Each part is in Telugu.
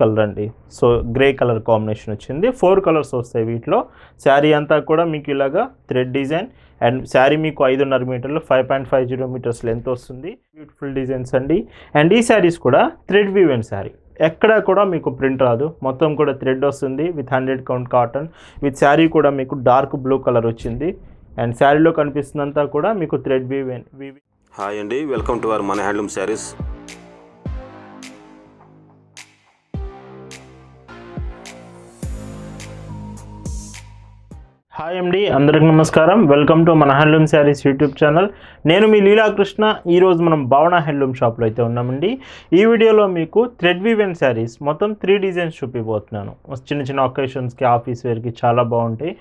కలర్ అండి. సో గ్రే కలర్ కాంబినేషన్ వచ్చింది. ఫోర్ కలర్స్ వస్తాయి వీటిలో. శారీ అంతా కూడా మీకు ఇలాగా థ్రెడ్ డిజైన్. అండ్ శారీ మీకు ఐదున్నర మీటర్లు five point five zero metres length వస్తుంది. బ్యూటిఫుల్ డిజైన్స్ అండి. అండ్ ఈ శారీస్ కూడా థ్రెడ్ వీవెన్ శారీ. ఎక్కడ కూడా మీకు ప్రింట్ రాదు. మొత్తం కూడా థ్రెడ్ వస్తుంది with hundred count cotton. With sari కూడా మీకు డార్క్ బ్లూ కలర్ వచ్చింది. అండ్ శారీలో కనిపిస్తుందంతా కూడా మీకు థ్రెడ్ వీవెన్. వీవి హాయ్ అండి. వెల్కమ్ టు అవర్ మన హ్యాండ్లూమ్ శారీస్ హాయ్ అండి అందరికి నమస్కారం. వెల్కమ్ టు మన హ్యాండ్లూమ్ శారీస్ యూట్యూబ్ ఛానల్ నేను మీ లీలాకృష్ణ. ఈరోజు మనం భావన హ్యాండ్లూమ్ షాప్లో అయితే ఉన్నామండి ఈ వీడియోలో మీకు థ్రెడ్ వీవెన్ శారీస్ మొత్తం త్రీ డిజైన్స్ చూపిపోతున్నాను చిన్న చిన్న ఒకేషన్స్కి ఆఫీస్ వేర్కి చాలా బాగుంటాయి.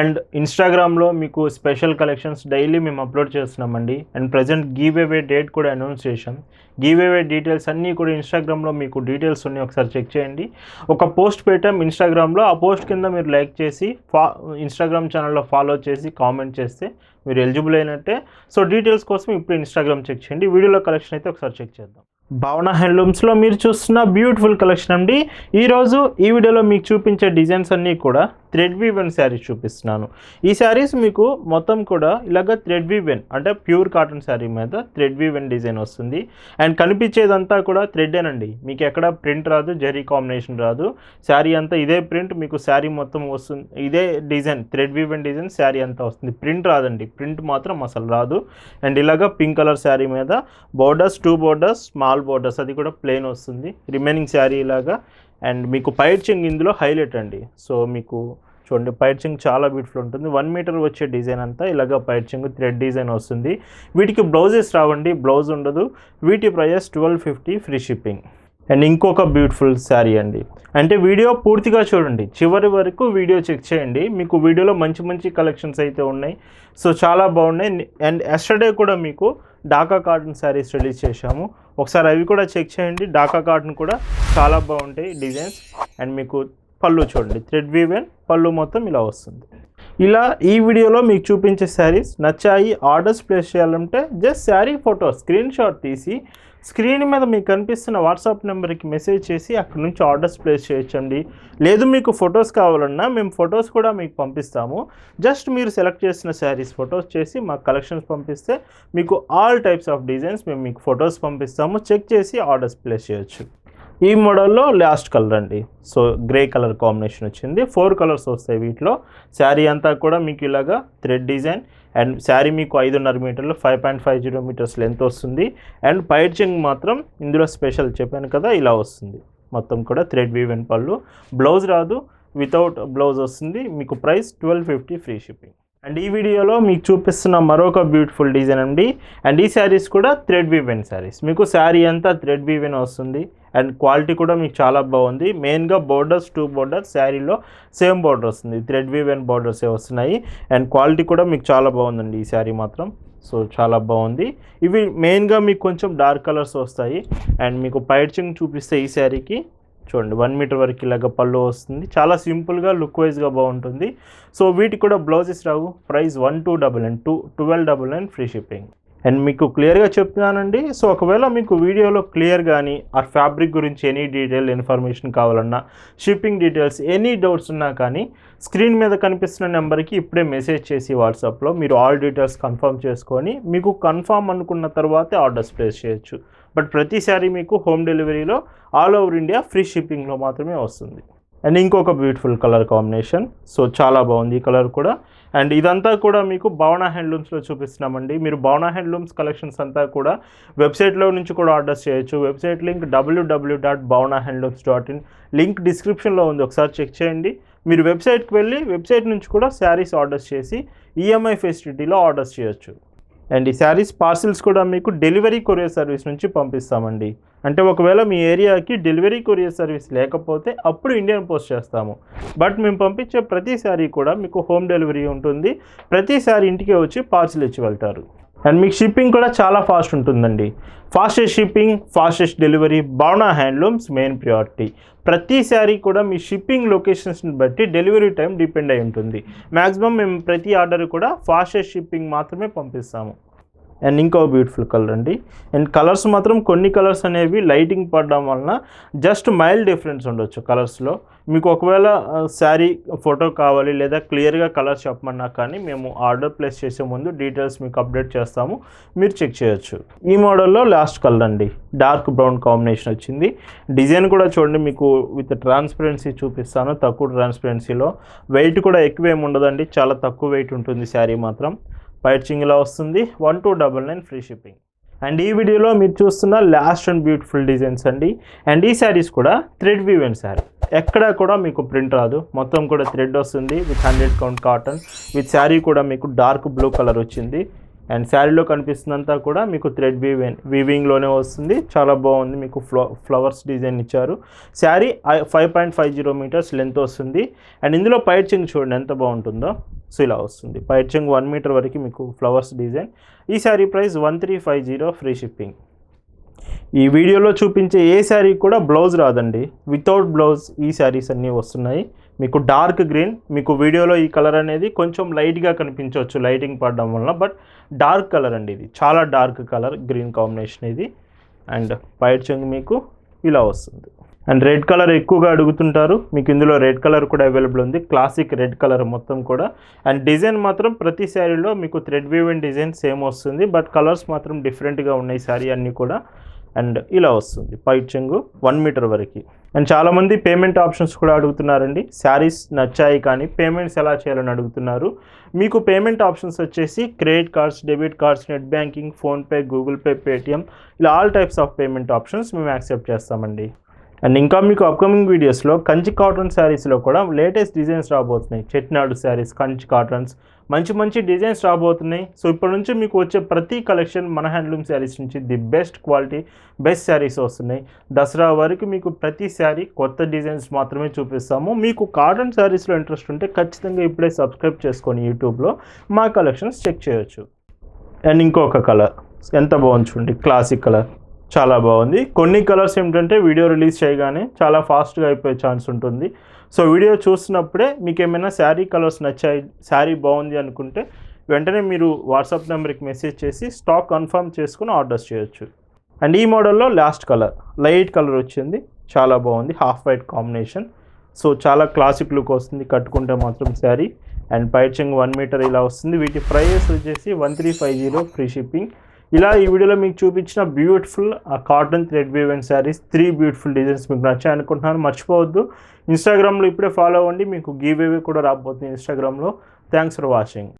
అండ్ ఇన్స్టాగ్రామ్లో మీకు స్పెషల్ కలెక్షన్స్ డైలీ మేము అప్లోడ్ చేస్తున్నామండి and. Present give away date కూడా అనౌన్స్ చేశాం. గివేవే డీటెయిల్స్ అన్నీ కూడా ఇన్స్టాగ్రామ్లో మీకు డీటెయిల్స్ ఉన్నాయి. ఒకసారి చెక్ చేయండి. ఒక పోస్ట్ పెట్టాం ఇన్స్టాగ్రామ్లో ఆ పోస్ట్ కింద మీరు లైక్ చేసి ఫా ఇన్స్టాగ్రామ్ ఛానల్లో ఫాలో చేసి కామెంట్ చేస్తే మీరు ఎలిజిబుల్ అయినట్టే. సో డీటెయిల్స్ కోసం ఇప్పుడు ఇన్స్టాగ్రామ్ చెక్ చేయండి. వీడియోలో కలెక్షన్ అయితే ఒకసారి చెక్ చేద్దాం. భావన హ్యాండ్లూమ్స్లో మీరు చూస్తున్న బ్యూటిఫుల్ కలెక్షన్ అండి. ఈరోజు ఈ వీడియోలో మీకు చూపించే డిజైన్స్ అన్నీ కూడా థ్రెడ్ వీవెన్ శారీస్ చూపిస్తున్నాను. ఈ శారీస్ మీకు మొత్తం కూడా ఇలాగ థ్రెడ్ వీవెన్ అంటే ప్యూర్ కాటన్ శారీ మీద థ్రెడ్ వీవెన్ డిజైన్ వస్తుంది. అండ్ కనిపించేదంతా కూడా థ్రెడ్డేనండి. మీకు ఎక్కడ ప్రింట్ రాదు జరీ కాంబినేషన్ రాదు. శారీ అంతా ఇదే ప్రింట్ మీకు శారీ మొత్తం వస్తుంది. ఇదే design thread woven design sari అంతా వస్తుంది. ప్రింట్ రాదండి. ప్రింట్ మాత్రం అసలు రాదు. అండ్ ఇలాగ పింక్ కలర్ శారీ మీద borders two borders small borders అది కూడా ప్లెయిన్ వస్తుంది. రిమైనింగ్ శారీ ఇలాగా. అండ్ మీకు పైర్చింగ్ ఇందులో హైలైట్ అండి. సో మీకు చూడండి పైర్చింగ్ చాలా బ్యూటిఫుల్ ఉంటుంది. వన్ మీటర్ వచ్చే డిజైన్ అంతా ఇలాగ పైర్చింగ్ థ్రెడ్ డిజైన్ వస్తుంది. వీటికి బ్లౌజెస్ రావండి బ్లౌజ్ ఉండదు. వీటి prices twelve fifty free shipping and ఇంకొక బ్యూటిఫుల్ శారీ అండి. అంటే వీడియో పూర్తిగా చూడండి. చివరి వరకు వీడియో చెక్ చేయండి. మీకు వీడియోలో మంచి మంచి కలెక్షన్స్ అయితే ఉన్నాయి. సో చాలా బాగున్నాయి. అండ్ ఎస్టర్డే కూడా మీకు డాకా కాటన్ శారీస్ రిలీజ్ చేశాము. ఒకసారి అవి కూడా చెక్ చేయండి. డాకా కాటన్ కూడా చాలా బాగుంటాయి డిజైన్స్ అండ్ మీకు పళ్ళు చూడండి. థ్రెడ్ వీవెన్ పళ్ళు మొత్తం ఇలా వస్తుంది. ఇలా ఈ వీడియోలో మీకు చూపించే శారీస్ నచ్చాయి ఆర్డర్స్ ప్లేస్ చేయాలంటే just sari photo screenshot తీసి స్క్రీన్ మీద మీకు కనిపిస్తున్న వాట్సాప్ నెంబర్కి మెసేజ్ చేసి అక్కడ నుంచి ఆర్డర్స్ ప్లేస్ చేయొచ్చండి. లేదు మీకు ఫొటోస్ కావాలన్నా మేము ఫొటోస్ కూడా మీకు పంపిస్తాము. జస్ట్ మీరు సెలెక్ట్ చేసిన శారీస్ ఫొటోస్ చేసి మాకు కలెక్షన్స్ పంపిస్తే మీకు ఆల్ టైప్స్ ఆఫ్ డిజైన్స్ మేము మీకు ఫొటోస్ పంపిస్తాము. చెక్ చేసి ఆర్డర్స్ ప్లేస్ చేయొచ్చు. ఈ మోడల్లో లాస్ట్ కలర్ అండి. సో గ్రే కలర్ కాంబినేషన్ వచ్చింది. ఫోర్ కలర్స్ వస్తాయి వీటిలో. శారీ అంతా కూడా మీకు ఇలాగా థ్రెడ్ డిజైన్. అండ్ శారీ మీకు ఐదున్నర మీటర్లు five point five zero metres length వస్తుంది. అండ్ పైడ్చింగ్ మాత్రం ఇందులో స్పెషల్ చెప్పాను కదా ఇలా వస్తుంది. మొత్తం కూడా థ్రెడ్ వీవెన్ పళ్ళు బ్లౌజ్ రాదు. వితౌట్ బ్లౌజ్ వస్తుంది. మీకు price twelve fifty free shipping. And ఈ వీడియోలో మీకు చూపిస్తున్న మరొక బ్యూటిఫుల్ డిజైన్ అండి. అండ్ ఈ శారీస్ కూడా థ్రెడ్ వీవెన్ శారీస్ మీకు శారీ అంతా థ్రెడ్ వీవెన్ వస్తుంది. అండ్ క్వాలిటీ కూడా మీకు చాలా బాగుంది. మెయిన్గా బోర్డర్స్ టూ బోర్డర్స్ శారీలో సేమ్ బోర్డర్ వస్తుంది. థ్రెడ్ వీవెన్ బోర్డర్సే వస్తున్నాయి. అండ్ క్వాలిటీ కూడా మీకు చాలా బాగుందండి ఈ శారీ మాత్రం. సో చాలా బాగుంది. ఇవి మెయిన్గా మీకు కొంచెం డార్క్ కలర్స్ వస్తాయి. అండ్ మీకు పైడ్చింగ్ చూపిస్తే ఈ శారీకి చూడండి వన్ మీటర్ వరకు ఇలాగ పళ్ళు వస్తుంది. చాలా సింపుల్గా లుక్ వైజ్గా బాగుంటుంది. సో వీటికి కూడా blouses Rao. Price one two double nine two twelve double nine free shipping and మీకు క్లియర్గా చెప్తున్నానండి. సో ఒకవేళ మీకు వీడియోలో క్లియర్ కానీ ఆ ఫ్యాబ్రిక్ గురించి ఎనీ డీటెయిల్ ఇన్ఫర్మేషన్ కావాలన్నా షిప్పింగ్ డీటెయిల్స్ ఎనీ డౌట్స్ ఉన్నా కానీ స్క్రీన్ మీద కనిపిస్తున్న నెంబర్కి ఇప్పుడే మెసేజ్ చేసి వాట్సాప్లో మీరు ఆల్ డీటెయిల్స్ కన్ఫర్మ్ చేసుకొని మీకు కన్ఫర్మ్ అనుకున్న తర్వాతే ఆర్డర్స్ ప్లేస్ చేయొచ్చు. బట్ ప్రతిసారి మీకు హోమ్ డెలివరీలో ఆల్ ఓవర్ ఇండియా ఫ్రీ షిప్పింగ్లో మాత్రమే వస్తుంది. అండ్ ఇంకొక బ్యూటిఫుల్ కలర్ కాంబినేషన్ సో చాలా బాగుంది ఈ కలర్ కూడా. అండ్ ఇదంతా కూడా మీకు భవన హ్యాండ్లూమ్స్లో చూపిస్తున్నామండి. మీరు భవన హ్యాండ్లూమ్స్ కలెక్షన్స్ అంతా కూడా వెబ్సైట్లో నుంచి కూడా ఆర్డర్స్ చేయొచ్చు. Website link W W dot Bhavana handlooms dot in link డిస్క్రిప్షన్లో ఉంది. ఒకసారి చెక్ చేయండి. మీరు వెబ్సైట్కి వెళ్ళి వెబ్సైట్ నుంచి కూడా శారీస్ ఆర్డర్స్ చేసి ఈఎంఐ ఫెసిలిటీలో ఆర్డర్స్ చేయొచ్చు. అండ్ ఈ శారీస్ పార్సిల్స్ కూడా మీకు డెలివరీ కొరియర్ సర్వీస్ నుంచి పంపిస్తామండి. అంటే ఒకవేళ మీ ఏరియాకి డెలివరీ కొరియర్ సర్వీస్ లేకపోతే అప్పుడు ఇండియన్ పోస్ట్ చేస్తాము. బట్ మేము పంపించే ప్రతి శారీ కూడా మీకు హోమ్ డెలివరీ ఉంటుంది. ప్రతి శారీ ఇంటికే వచ్చి పార్సిల్ ఇచ్చి వెళ్తారు. అండ్ మీకు షిప్పింగ్ కూడా చాలా ఫాస్ట్ ఉంటుందండి. Fastest shipping fastest delivery Bhavana handlooms main priority ప్రతి కూడా మీ షిప్పింగ్ లొకేషన్స్ని బట్టి డెలివరీ టైం డిపెండ్ అయి ఉంటుంది. మ్యాక్సిమం మేము ప్రతి ఆర్డర్ కూడా ఫాస్టెస్ట్ షిప్పింగ్ మాత్రమే పంపిస్తాము. అండ్ ఇంకో బ్యూటిఫుల్ కలర్ అండి. అండ్ కలర్స్ మాత్రం కొన్ని కలర్స్ అనేవి లైటింగ్ పడడం వలన జస్ట్ మైల్డ్ డిఫరెన్స్ ఉండొచ్చు కలర్స్లో మీకు ఒకవేళ శారీ ఫోటో కావాలి లేదా క్లియర్గా కలర్స్ చెప్పమన్నా కానీ మేము ఆర్డర్ ప్లేస్ చేసే ముందు డీటెయిల్స్ మీకు అప్డేట్ చేస్తాము. మీరు చెక్ చేయొచ్చు. ఈ మోడల్లో లాస్ట్ కలర్ అండి. డార్క్ బ్రౌన్ కాంబినేషన్ వచ్చింది. డిజైన్ కూడా చూడండి మీకు విత్ ట్రాన్స్పరెన్సీ చూపిస్తాను తక్కువ ట్రాన్స్పరెన్సీలో వెయిట్ కూడా ఎక్కువ ఏమి ఉండదండి చాలా తక్కువ వెయిట్ ఉంటుంది శారీ మాత్రం. పైచింగ్ ఇలా వస్తుంది. One two double nine free shipping. And ఈ వీడియోలో మీరు చూస్తున్న లాస్ట్ అండ్ బ్యూటిఫుల్ డిజైన్స్ అండి. అండ్ ఈ శారీస్ కూడా థ్రెడ్ వీవెన్ శారీ. ఎక్కడ కూడా మీకు ప్రింట్ రాదు. మొత్తం కూడా థ్రెడ్ వస్తుంది with hundred count cotton. With sari కూడా మీకు డార్క్ బ్లూ కలర్ వచ్చింది. అండ్ శారీలో కనిపిస్తుందంతా కూడా మీకు థ్రెడ్ వీవింగ్ వీవింగ్లోనే వస్తుంది. చాలా బాగుంది. మీకు ఫ్లో ఫ్లవర్స్ డిజైన్ ఇచ్చారు. Sari five point five zero metres length వస్తుంది. అండ్ ఇందులో పైచింగ్ చూడండి ఎంత బాగుంటుందో. సో ఇలా వస్తుంది. పైచింగ్ వన్ మీటర్ వరకు మీకు ఫ్లవర్స్ డిజైన్ ఈ sari price one three five zero free shipping ఈ వీడియోలో చూపించే ఏ శారీ కూడా బ్లౌజ్ రాదండి. వితౌట్ బ్లౌజ్ ఈ శారీస్ అన్నీ వస్తున్నాయి. మీకు డార్క్ గ్రీన్ మీకు వీడియోలో ఈ కలర్ అనేది కొంచెం లైట్గా కనిపించవచ్చు లైటింగ్ పడడం వలన బట్ డార్క్ కలర్ అండి ఇది. చాలా డార్క్ కలర్ గ్రీన్ కాంబినేషన్ ఇది. అండ్ వైట్ చెంగు మీకు ఇలా వస్తుంది. అండ్ రెడ్ కలర్ ఎక్కువగా అడుగుతుంటారు. మీకు ఇందులో రెడ్ కలర్ కూడా అవైలబుల్ ఉంది. క్లాసిక్ రెడ్ కలర్ మొత్తం కూడా. అండ్ డిజైన్ మాత్రం ప్రతి శారీలో మీకు థ్రెడ్ వీవెన్ డిజైన్ సేమ్ వస్తుంది. బట్ కలర్స్ మాత్రం డిఫరెంట్గా ఉన్నాయి. శారీ అన్నీ కూడా అండ్ ఇలా వస్తుంది. పైట్ చెంగు వన్ మీటర్ వరకు. అండ్ చాలామంది పేమెంట్ ఆప్షన్స్ కూడా అడుగుతున్నారండి. శారీస్ నచ్చాయి కానీ పేమెంట్స్ ఎలా చేయాలని అడుగుతున్నారు. మీకు పేమెంట్ ఆప్షన్స్ వచ్చేసి credit cards debit cards net banking PhonePe Google Pay Paytm ఇలా all types of payment options మేము యాక్సెప్ట్ చేస్తామండి. అండ్ ఇంకా మీకు అప్కమింగ్ వీడియోస్లో కంచి కాటన్ శారీస్లో కూడా లేటెస్ట్ డిజైన్స్ రాబోతున్నాయి. చెట్నాడు శారీస్ కంచి కాటన్స్ మంచి మంచి డిజైన్స్ రాబోతున్నాయి. సో ఇప్పటి నుంచి మీకు వచ్చే ప్రతి కలెక్షన్ మన హ్యాండ్లూమ్ శారీస్ నుంచి the best quality best saris వస్తున్నాయి. దసరా వరకు మీకు ప్రతి శారీ కొత్త డిజైన్స్ మాత్రమే చూపిస్తాము. మీకు కాటన్ శారీస్లో ఇంట్రెస్ట్ ఉంటే ఖచ్చితంగా ఇప్పుడే సబ్స్క్రైబ్ చేసుకొని యూట్యూబ్లో మా కలెక్షన్స్ చెక్ చేయొచ్చు. అండ్ ఇంకొక కలర్. ఎంత బాగుంది చూడండి క్లాసిక్ కలర్. చాలా బాగుంది. కొన్ని కలర్స్ ఏమిటంటే వీడియో రిలీజ్ చేయగానే చాలా ఫాస్ట్గా అయిపోయే ఛాన్స్ ఉంటుంది. సో వీడియో చూసినప్పుడే మీకు ఏమైనా శారీ కలర్స్ నచ్చాయి శారీ బాగుంది అనుకుంటే వెంటనే మీరు వాట్సాప్ నెంబర్కి మెసేజ్ చేసి స్టాక్ కన్ఫర్మ్ చేసుకుని ఆర్డర్స్ చేయొచ్చు. అండ్ ఈ మోడల్లో లాస్ట్ కలర్ లైట్ కలర్ వచ్చింది చాలా బాగుంది హాఫ్ వైట్ కాంబినేషన్. సో చాలా క్లాసిక్ లుక్ వస్తుంది కట్టుకుంటే మాత్రం శారీ. అండ్ పైచింగ్ వన్ మీటర్ ఇలా వస్తుంది వీటి ప్రైస్ వచ్చేసి one three five zero free shipping. ఇలా ఈ వీడియోలో మీకు చూపించిన beautiful cotton thread weave and saris three beautiful designs మీకు నచ్చాయి అనుకుంటున్నాను. మర్చిపోవద్దు. ఇన్స్టాగ్రామ్లో ఇప్పుడే ఫాలో అవ్వండి. మీకు గీవ్ అవే కూడా రాబోతుంది ఇన్స్టాగ్రామ్లో థ్యాంక్స్ ఫర్ వాచింగ్